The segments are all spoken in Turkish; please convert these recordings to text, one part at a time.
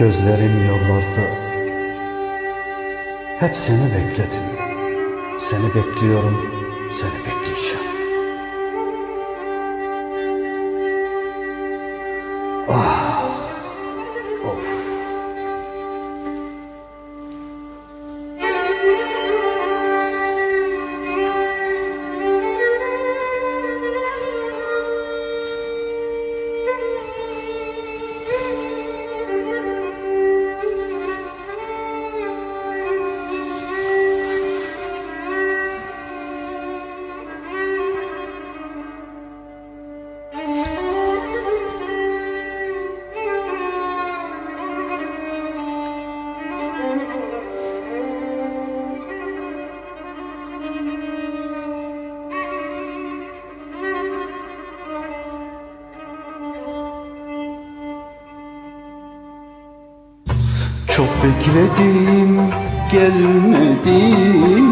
Gözlerim yollarda. Hep seni bekledim Seni bekliyorum Seni bekleyeceğim Çok bekledim gelmedin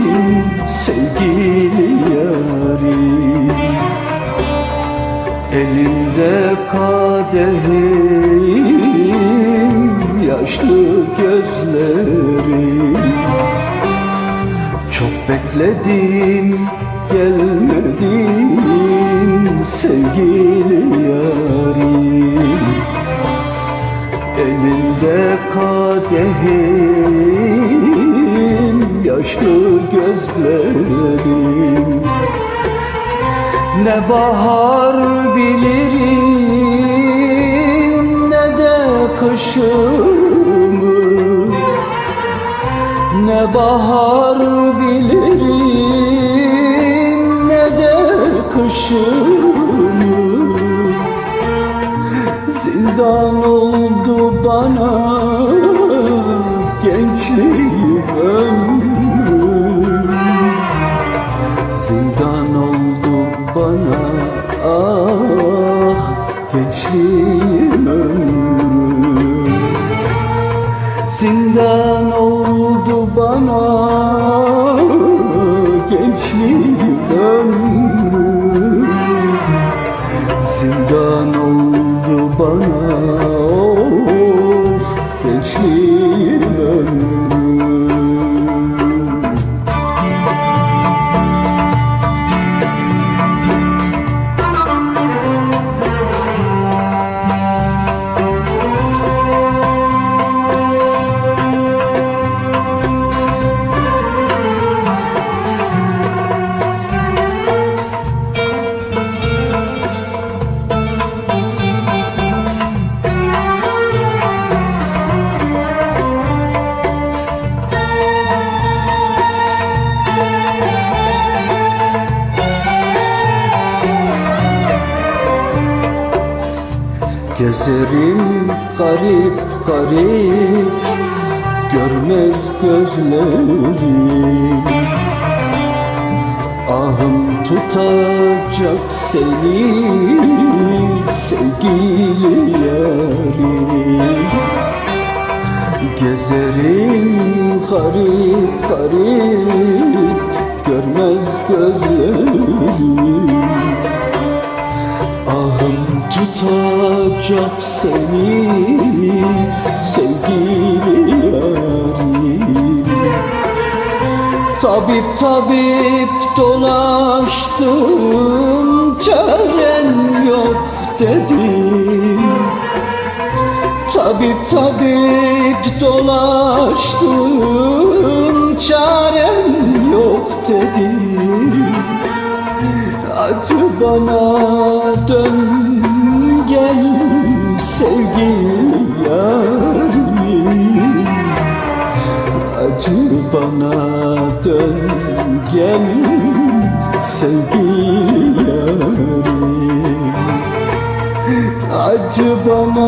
sevgili yarim. Elinde kadehim yaşlı gözlerim. Çok bekledim gelmedin sevgili kadehim Yaşlı gözlerim. Ne bahar bilirim Ne de kışımı. Ne bahar bilirim Ne de kışımı Zindan oldu bana gençliğim ömrüm? Zindan oldu bana ah gençliğim ömrüm. Zindan oldu bana Gezerim garip garip Görmez gözlerim. Ahım tutacak seni Sevgili yarim Gezerim garip garip Görmez gözlerim tutacak seni sevgili yarim. Tabip tabip dolaştım çaren yok dedim. Tabip tabip dolaştım sevgili yarim Acı bana dön gel sevgili yarim Acı bana